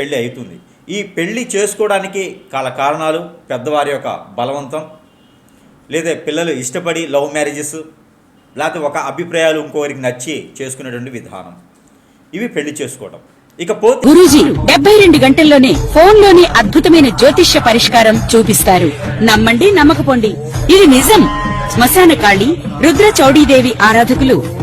పెళ్ళి అవుతుంది ఈ పెళ్ళి చేసుకోవడానికి కాల కారణాలు పెద్దవారి యొక్క బలవంతం లేదా పిల్లలు ఇష్టపడి లవ్ మ్యారేజెస్ లేకపోతే ఒక అభిప్రాయాలు ఇంకోరికి నచ్చి చేసుకునేటువంటి విధానం. ఇవి పెళ్ళి చేసుకోవడం ఇకపోతే గురూజీ డెబ్బై రెండు గంటల్లోనే ఫోన్లోని అద్భుతమైన జ్యోతిష్య పరిష్కారం చూపిస్తారు. నమ్మండి నమ్మకపోండి. ఇది నిజం. శ్మశాన కాళి రుద్ర చౌడీదేవి ఆరాధకులు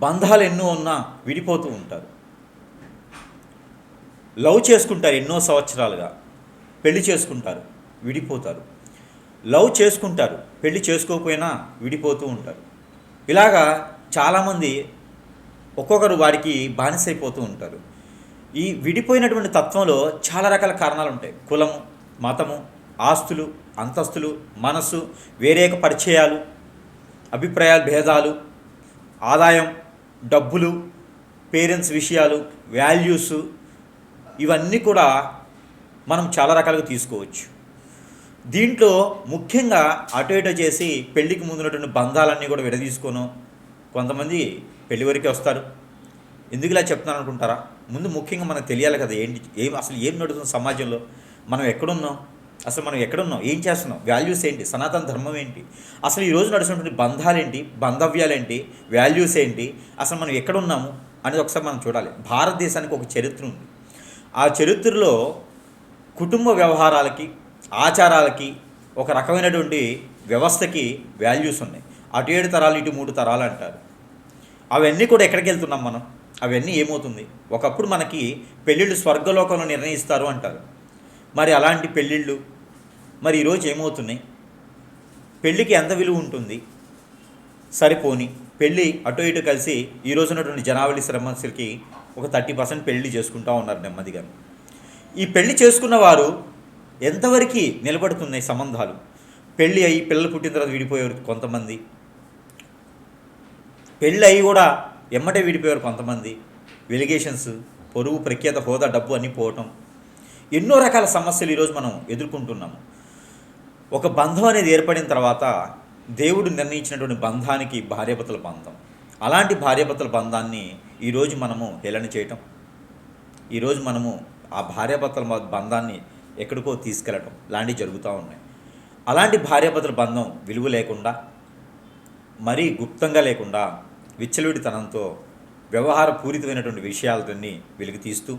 బంధాలు ఎన్నో ఉన్నా విడిపోతూ ఉంటారు. లవ్ చేసుకుంటారు ఎన్నో సంవత్సరాలుగా. పెళ్ళి చేసుకుంటారు విడిపోతారు. లవ్ చేసుకుంటారు పెళ్ళి చేసుకోకపోయినా విడిపోతూ ఉంటారు. ఇలాగా చాలామంది ఒక్కొక్కరు వారికి బానిసైపోతూ ఉంటారు. ఈ విడిపోయినటువంటి తత్వంలో చాలా రకాల కారణాలు ఉంటాయి. కులము మతము ఆస్తులు అంతస్తులు మనస్సు వేరేక పరిచయాలు అభిప్రాయాలు భేదాలు ఆదాయం డబ్బులు పేరెంట్స్ విషయాలు వాల్యూస్ ఇవన్నీ కూడా మనం చాలా రకాలుగా తీసుకోవచ్చు. దీంట్లో ముఖ్యంగా అటు ఇటు చేసి పెళ్ళికి ముందున్నటువంటి బంధాలన్నీ కూడా విడదీసుకోను. కొంతమంది పెళ్ళి వరకే వస్తారు. ఎందుకు ఇలా చెప్తున్నాను అనుకుంటారా? ముందు ముఖ్యంగా మనకు తెలియాలి కదా ఏంటి ఏం అసలు ఏం నడుస్తుంది సమాజంలో? మనం ఎక్కడున్నాం? అసలు మనం ఎక్కడున్నాం? ఏం చేస్తున్నాం? వాల్యూస్ ఏంటి? సనాతన ధర్మం ఏంటి? అసలు ఈ రోజు నడుస్తున్నటువంటి బంధాలేంటి? బంధవ్యాలేంటి? వాల్యూస్ ఏంటి? అసలు మనం ఎక్కడున్నాము? అనేది ఒకసారి మనం చూడాలి. భారతదేశానికి ఒక చరిత్ర ఉంది. ఆ చరిత్రలో కుటుంబ వ్యవహారాలకి ఆచారాలకి ఒక రకమైనటువంటి వ్యవస్థకి వాల్యూస్ ఉన్నాయి. అటు ఏడు తరాలు ఇటు మూడు తరాలు అంటారు. అవన్నీ కూడా ఎక్కడికి వెళ్తున్నాం మనం? అవన్నీ ఏమవుతుంది? ఒకప్పుడు మనకి పెళ్ళిళ్ళు స్వర్గలోకంలో నిర్ణయిస్తారు అంటారు. మరి అలాంటి పెళ్ళిళ్ళు? మరి ఈరోజు ఏమవుతున్నాయి? పెళ్ళికి ఎంత విలువ ఉంటుంది? సరిపోని పెళ్ళి అటు ఇటు కలిసి ఈ రోజున్నటువంటి జనావళి శ్రమస్సులకి ఒక థర్టీ పర్సెంట్ పెళ్ళి చేసుకుంటూ ఉన్నారు నెమ్మదిగా ఈ పెళ్ళి చేసుకున్న వారు ఎంతవరకు నిలబడుతున్నాయి సంబంధాలు? పెళ్ళి అయ్యి పిల్లలు పుట్టిన తర్వాత విడిపోయారు కొంతమంది. పెళ్ళి అయ్యి కూడా ఎమ్మటే విడిపోయారు కొంతమంది. వెలిగేషన్స్ పొరుగు ప్రఖ్యాత హోదా డబ్బు అన్నీ పోవటం ఎన్నో రకాల సమస్యలు ఈరోజు మనం ఎదుర్కొంటున్నాము. ఒక బంధం అనేది ఏర్పడిన తర్వాత దేవుడు నిర్ణయించినటువంటి బంధానికి భార్యాభర్తల బంధం. అలాంటి భార్యాభర్తల బంధాన్ని ఈరోజు మనము హేళన చేయటం. ఈరోజు మనము ఆ భార్యాభర్తల బంధాన్ని ఎక్కడికో తీసుకెళ్ళటం లాంటివి జరుగుతూ ఉన్నాయి. అలాంటి భార్యాభర్తల బంధం విలువ లేకుండా మరీ గుప్తంగా లేకుండా విచ్చలవిడితనంతో వ్యవహార పూరితమైనటువంటి విషయాలన్నీ వెలికి తీస్తూ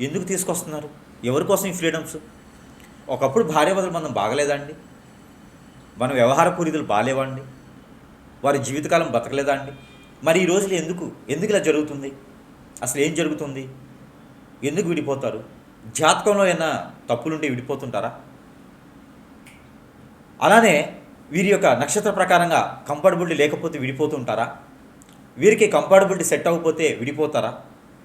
ఎందుకు తీసుకొస్తున్నారు? ఎవరి కోసం ఈ ఫ్రీడమ్స్? ఒకప్పుడు భార్యాభర్తలు మనం బాగలేదండి మన వ్యవహార పూరితులు బాగాలేవండి వారి జీవితకాలం బతకలేదా అండి? మరి ఈ రోజులు ఎందుకు? ఎందుకు ఇలా జరుగుతుంది? అసలు ఏం జరుగుతుంది? ఎందుకు విడిపోతారు? జాతకంలో ఏమైనా తప్పులుంటే విడిపోతుంటారా? అలానే వీరి యొక్క నక్షత్ర ప్రకారంగా కంఫర్టబిలిటీ లేకపోతే విడిపోతుంటారా? వీరికి కంఫర్టబిలిటీ సెట్ అవ్వకపోతే విడిపోతారా?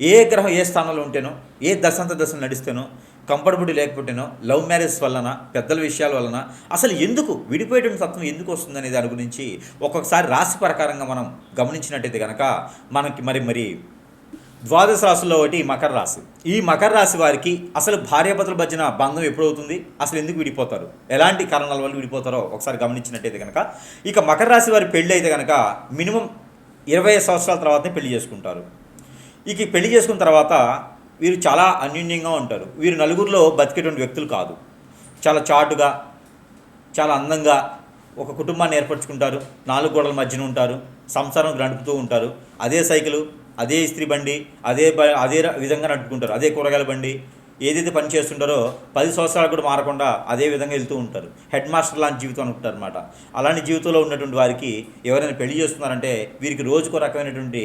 ఏ గ్రహం ఏ స్థానంలో ఉంటేనో ఏ దశాంత దశలు నడిస్తేనో కంఫర్టబుల్ లేకపోతేనో లవ్ మ్యారేజ్ వలన పెద్దల విషయాల వలన అసలు ఎందుకు విడిపోయేటువంటి తత్వం ఎందుకు వస్తుందనే దాని గురించి ఒక్కొక్కసారి రాశి ప్రకారంగా మనం గమనించినట్టయితే కనుక మనకి మరి మరి ద్వాదశ రాశుల్లో ఒకటి మకర రాశి. ఈ మకర రాశి వారికి అసలు భార్యాభర్తల మధ్యన బంధం ఎప్పుడవుతుంది? అసలు ఎందుకు విడిపోతారు? ఎలాంటి కారణాల వల్ల విడిపోతారో ఒకసారి గమనించినట్టయితే కనుక ఇక మకర రాశి వారి పెళ్ళి అయితే కనుక మినిమం ఇరవై సంవత్సరాల తర్వాతనే పెళ్ళి చేసుకుంటారు. ఇక పెళ్ళి చేసుకున్న తర్వాత వీరు చాలా అన్యోన్యంగా ఉంటారు. వీరు నలుగురిలో బతికేటువంటి వ్యక్తులు కాదు. చాలా చాటుగా చాలా అందంగా ఒక కుటుంబాన్ని ఏర్పరచుకుంటారు. నాలుగు గోడల మధ్యన ఉంటారు. సంసారం నడుపుతూ ఉంటారు. అదే సైకిల్ అదే ఇస్త్రీ బండి అదే బ అదే విధంగా నడుపుకుంటారు. అదే కూరగాయల బండి ఏదైతే పని చేస్తుంటారో పది సంవత్సరాలు కూడా మారకుండా అదే విధంగా వెళ్తూ ఉంటారు. హెడ్ మాస్టర్ లాంటి జీవితం అనుకుంటారు అనమాట అలాంటి జీవితంలో ఉన్నటువంటి వారికి ఎవరైనా పెళ్ళి చేస్తున్నారంటే వీరికి రోజుకో రకమైనటువంటి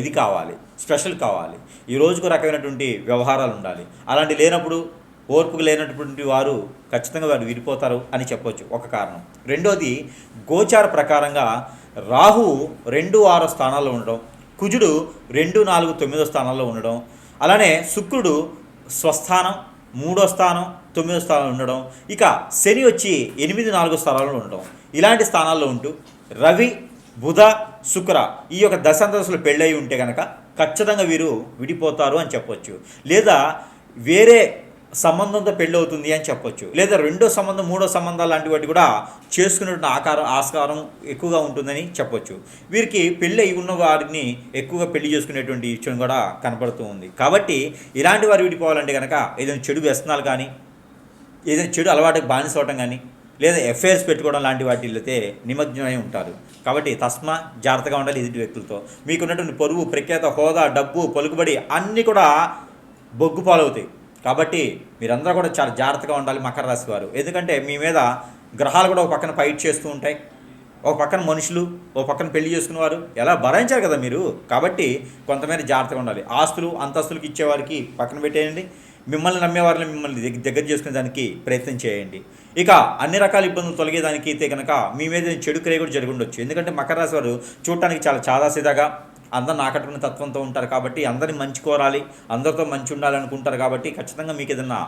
ఇది కావాలి స్పెషల్ కావాలి. ఈ రోజుకో రకమైనటువంటి వ్యవహారాలు ఉండాలి. అలాంటి లేనప్పుడు ఓర్పుకు లేనటువంటి వారు ఖచ్చితంగా వారు విడిపోతారు అని చెప్పొచ్చు. ఒక కారణం. రెండోది గోచార ప్రకారంగా రాహు రెండు ఆరో స్థానాల్లో ఉండడం కుజుడు రెండు నాలుగు తొమ్మిదో స్థానాల్లో ఉండడం అలానే శుక్రుడు స్వస్థానం మూడో స్థానం తొమ్మిదో స్థానంలో ఉండడం. ఇక శని వచ్చి ఎనిమిది నాలుగో స్థానాల్లో ఉండడం. ఇలాంటి స్థానాల్లో ఉంటూ రవి బుధ శుక్ర ఈ యొక్క దశాంతరసులు పెళ్ళయి ఉంటే కనుక ఖచ్చితంగా వీరు విడిపోతారు అని చెప్పవచ్చు లేదా వేరే సంబంధంతో పెళ్ళి అవుతుంది అని చెప్పొచ్చు. లేదా రెండో సంబంధం మూడో సంబంధాలు లాంటి వాటి కూడా చేసుకునేటువంటి ఆకారం ఆస్కారం ఎక్కువగా ఉంటుందని చెప్పొచ్చు. వీరికి పెళ్ళి అయి ఉన్న వారిని ఎక్కువగా పెళ్ళి చేసుకునేటువంటి విషయం కూడా కనపడుతూ ఉంది. కాబట్టి ఇలాంటి వారు విడిపోవాలంటే కనుక ఏదైనా చెడు వ్యసనాలు కానీ ఏదైనా చెడు అలవాటుకి బానిస అవడం కానీ లేదా ఎఫ్ఐఆర్స్ పెట్టుకోవడం లాంటి వాటిల్లతే నిమగ్నమై ఉంటారు. కాబట్టి తస్మా జాగ్రత్తగా ఉండాలి ఎదుటి వ్యక్తులతో. మీకున్నటువంటి పొరుగు ప్రఖ్యాత హోదా డబ్బు పలుకుబడి అన్నీ కూడా బొగ్గు పాలవుతాయి కాబట్టి మీరందరూ కూడా చాలా జాగ్రత్తగా ఉండాలి మకర రాశి వారు. ఎందుకంటే మీ మీద గ్రహాలు కూడా ఒక పక్కన ఫైట్ చేస్తూ ఉంటాయి. ఒక పక్కన మనుషులు ఒక పక్కన పెళ్ళి చేసుకునేవారు ఎలా భరించారు కదా మీరు? కాబట్టి కొంతమేర జాగ్రత్తగా ఉండాలి. ఆస్తులు అంతస్తులకు ఇచ్చేవారికి పక్కన పెట్టేయండి. మిమ్మల్ని నమ్మేవారిని మిమ్మల్ని దగ్గర చేసుకునే దానికి ప్రయత్నం చేయండి. ఇక అన్ని రకాల ఇబ్బందులు తొలగేదానికి అయితే కనుక మీ మీద చెడు క్రియ కూడా జరిగి ఉండొచ్చు. ఎందుకంటే మకర రాశి వారు చూడటానికి చాలా చాదాసీదాగా అందరిని ఆకట్టుకునే తత్వంతో ఉంటారు కాబట్టి అందరిని మంచి కోరాలి అందరితో మంచి ఉండాలి అనుకుంటారు కాబట్టి ఖచ్చితంగా మీకు ఏదన్నా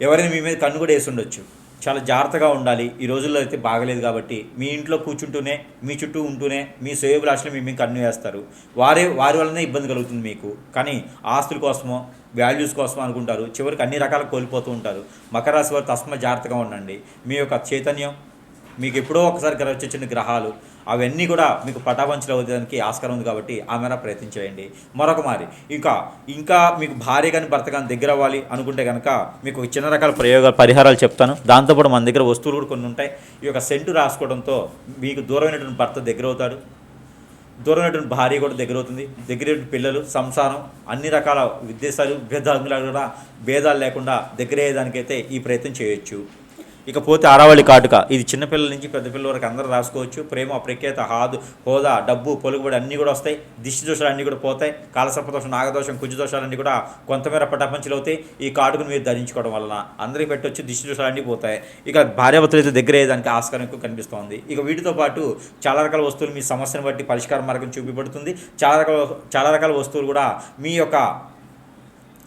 ఎవరైనా మీ మీద కన్ను కూడా వేసి ఉండొచ్చు. చాలా జాగ్రత్తగా ఉండాలి. ఈ రోజుల్లో అయితే బాగలేదు కాబట్టి మీ ఇంట్లో కూర్చుంటూనే మీ చుట్టూ ఉంటూనే మీ శ్రేయోభిలాషులు మీ మీకు కన్ను వేస్తారు. వారే వారి వల్లనే ఇబ్బంది కలుగుతుంది మీకు. కానీ ఆస్తుల కోసమో వాల్యూస్ కోసం అనుకుంటారు. చివరికి అన్ని రకాల కోల్పోతూ ఉంటారు. మకర రాశి వారు తస్మ జాగ్రత్తగా ఉండండి. మీ యొక్క చైతన్యం మీకు ఎప్పుడో ఒకసారి వచ్చే చిన్న గ్రహాలు అవన్నీ కూడా మీకు పటాపంచలు అవ్వడానికి ఆస్కారం ఉంది కాబట్టి ఆ మేర ప్రయత్నం చేయండి. మరొక మారి ఇంకా ఇంకా మీకు భార్య కానీ భర్త కానీ దగ్గర అవ్వాలి అనుకుంటే కనుక మీకు చిన్న రకాల ప్రయోగాలు పరిహారాలు చెప్తాను. దాంతోపాటు మన దగ్గర వస్తువులు కూడా కొన్ని ఉంటాయి. ఈ యొక్క సెంటు రాసుకోవడంతో మీకు దూరమైనటువంటి భర్త దగ్గర అవుతాడు. దూరమైనటువంటి భార్య కూడా దగ్గర అవుతుంది. దగ్గర పిల్లలు సంసారం అన్ని రకాల ఉద్దేశాలు భేదాలు కూడా భేదాలు లేకుండా దగ్గర అయ్యేదానికైతే ఈ ప్రయత్నం చేయొచ్చు. ఇకపోతే ఆరావళి కాటుక. ఇది చిన్నపిల్లల నుంచి పెద్ద పిల్లల వరకు అందరూ రాసుకోవచ్చు. ప్రేమ ప్రఖ్యాత హాదు హోదా డబ్బు పొలుగుబడి అన్నీ కూడా వస్తాయి. దిష్టి దోషాలు అన్నీ కూడా పోతాయి. కాలసర్పదోషం నాగదోషం కుజు దోషాలన్నీ కూడా కొంతమేర పటాపంచలు అవుతాయి. ఈ కాటుకును మీరు ధరించుకోవడం వలన అందరికి పెట్టొచ్చు దిష్టి దోషాలు అన్నీ పోతాయి. ఇక భార్యాభర్తలు అయితే దగ్గర అయ్యేదానికి ఆస్కారం ఎక్కువ కనిపిస్తోంది. ఇక వీటితో పాటు చాలా రకాల వస్తువులు మీ సమస్యను బట్టి పరిష్కార మార్గం చూపించబడుతుంది చాలా రకాల చాలా రకాల వస్తువులు కూడా మీ యొక్క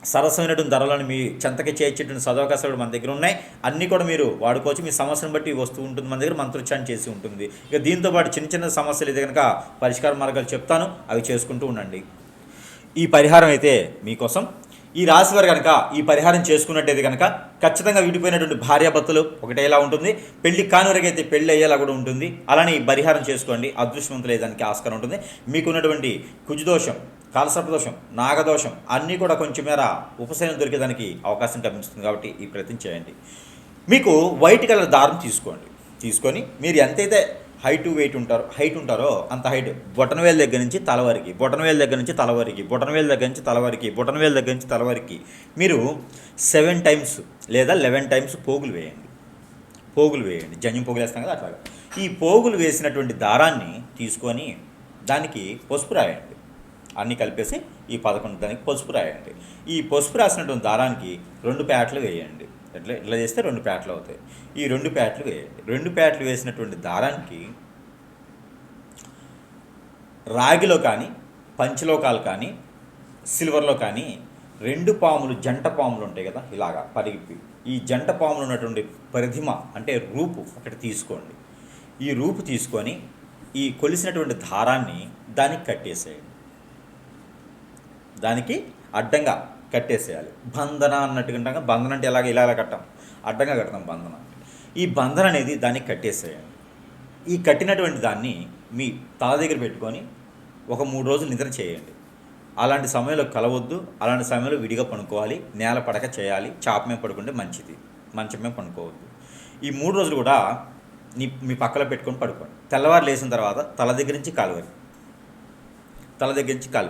సరసమైనటువంటి ధరలను మీ చెంతకి చేర్చేటువంటి సదవకాశాలు మన దగ్గర ఉన్నాయి. అన్నీ కూడా మీరు వాడుకోవచ్చు. మీ సమస్యను బట్టి వస్తూ ఉంటుంది. మన దగ్గర మంత్రోచ్చారణ చేసి ఉంటుంది. ఇక దీంతో పాటు చిన్న చిన్న సమస్యలు అయితే కనుక పరిష్కార మార్గాలు చెప్తాను. అవి చేసుకుంటూ ఉండండి. ఈ పరిహారం అయితే మీకోసం. ఈ రాశి వారు కనుక ఈ పరిహారం చేసుకున్నట్టయితే కనుక ఖచ్చితంగా విడిపోయినటువంటి భార్యాభర్తలు ఒకటేలా ఉంటుంది. పెళ్ళి కాని వరకైతే పెళ్ళి అయ్యేలా కూడా ఉంటుంది. అలానే ఈ పరిహారం చేసుకోండి. అదృష్టవంతులు దానికి ఆస్కారం ఉంటుంది. మీకున్నటువంటి కుజదోషం కాలసర్పదోషం నాగదోషం అన్నీ కూడా కొంచెం మేర ఉపశమనం దొరికేదానికి అవకాశం కనిపిస్తుంది కాబట్టి ఈ ప్రయత్నం చేయండి. మీకు వైట్ కలర్ దారం తీసుకోండి. తీసుకొని మీరు ఎంతైతే హైట్ వెయిట్ ఉంటారో హైట్ ఉంటారో అంత హైట్ బొటనవేల దగ్గర నుంచి తల వరకు బొటనవేల దగ్గర నుంచి తల వరకు బొటనవేల దగ్గర నుంచి తల వరకు బొటనవేల దగ్గర నుంచి తల వరకు మీరు సెవెన్ టైమ్స్ లేదా లెవెన్ టైమ్స్ పోగులు వేయండి. పోగులు వేయండి. జన్యం పోగులు వేస్తాం కదా అట్లాగా. ఈ పోగులు వేసినటువంటి దారాన్ని తీసుకొని దానికి పసుపు రాయండి. అన్నీ కలిపేసి ఈ పదకొండు దానికి పసుపు రాయండి. ఈ పసుపు రాసినటువంటి దారానికి రెండు ప్యాట్లు వేయండి. ఎట్లా ఇట్లా చేస్తే రెండు ప్యాట్లు అవుతాయి. ఈ రెండు ప్యాట్లు వేయండి. రెండు ప్యాట్లు వేసినటువంటి దారానికి రాగిలో కానీ పంచలోకాలు కానీ సిల్వర్లో కానీ రెండు పాములు జంట పాములు ఉంటాయి కదా ఇలాగా పరిగిపి ఈ జంట పాములు ఉన్నటువంటి ప్రతిమ అంటే రూపు ఒకటి తీసుకోండి. ఈ రూపు తీసుకొని ఈ కొలిసినటువంటి దారాన్ని దానికి కట్టేసేయండి. దానికి అడ్డంగా కట్టేసేయాలి. బంధన అన్నట్టుగా బంధన అంటే ఎలాగ ఇలా ఇలా కట్టాం. అడ్డంగా కడతాం బంధన. ఈ బంధన అనేది దానికి కట్టేసేయాలి. ఈ కట్టినటువంటి దాన్ని మీ తల దగ్గర పెట్టుకొని ఒక మూడు రోజులు నిద్ర చేయండి. అలాంటి సమయంలో కలవద్దు అలాంటి సమయంలో విడిగా పడుకోవాలి నేల పడక చేయాలి చాప మీద పడుకుంటే మంచిది మంచం మీద పడుకోవద్దు ఈ మూడు రోజులు కూడా నీ మీ పక్కలో పెట్టుకొని పడుకోండి. తెల్లవారు లేచిన తర్వాత తల దగ్గర నుంచి కాలువరి తల దగ్గర నుంచి కాలు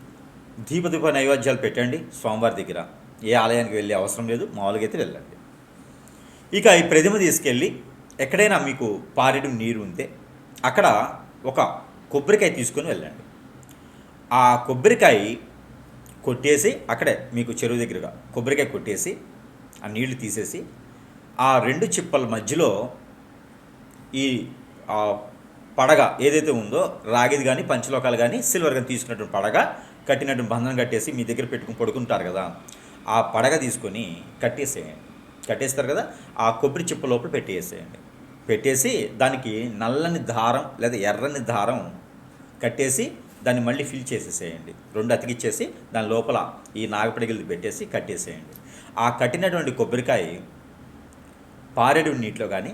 దీపదీప నైవేద్యాలు పెట్టండి స్వామివారి దగ్గర. ఏ ఆలయానికి వెళ్ళే అవసరం లేదు మామూలుగా అయితే వెళ్ళండి. ఇక ఈ ప్రతిమ తీసుకెళ్ళి ఎక్కడైనా మీకు పారెడు నీరు ఉంటే అక్కడ ఒక కొబ్బరికాయ తీసుకొని వెళ్ళండి. ఆ కొబ్బరికాయ కొట్టేసి అక్కడే మీకు చెరువు దగ్గరగా కొబ్బరికాయ కొట్టేసి ఆ నీళ్ళు తీసేసి ఆ రెండు చిప్పల మధ్యలో ఈ పడగ ఏదైతే ఉందో రాగిది కానీ పంచలోకాలు కానీ సిల్వర్ కానీ తీసుకున్నటువంటి పడగ కట్టినటువంటి బంధనం కట్టేసి మీ దగ్గర పెట్టుకుని పడుకుంటారు కదా ఆ పడగ తీసుకొని కట్టేసేయండి. కట్టేస్తారు కదా ఆ కొబ్బరి చిప్ప లోపల పెట్టేసేయండి. పెట్టేసి దానికి నల్లని దారం లేదా ఎర్రని దారం కట్టేసి దాన్ని మళ్ళీ ఫిల్ చేసేసేయండి. రెండు అతికిచ్చేసి దాని లోపల ఈ నాగపడిగిలు పెట్టేసి కట్టేసేయండి. ఆ కట్టినటువంటి కొబ్బరికాయ పారేడు నీటిలో కానీ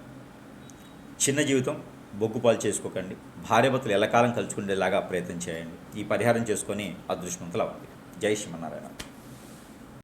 చిన్న జీవితం బొగ్గుపాలు చేసుకోకండి. భార్యాభర్తలు ఎల్లకాలం కలుసుకునేలాగా ప్రయత్నం చేయండి. ఈ పరిహారం చేసుకొని అదృష్టవంతులు అవ్వండి. జై శ్రీమన్నారాయణ.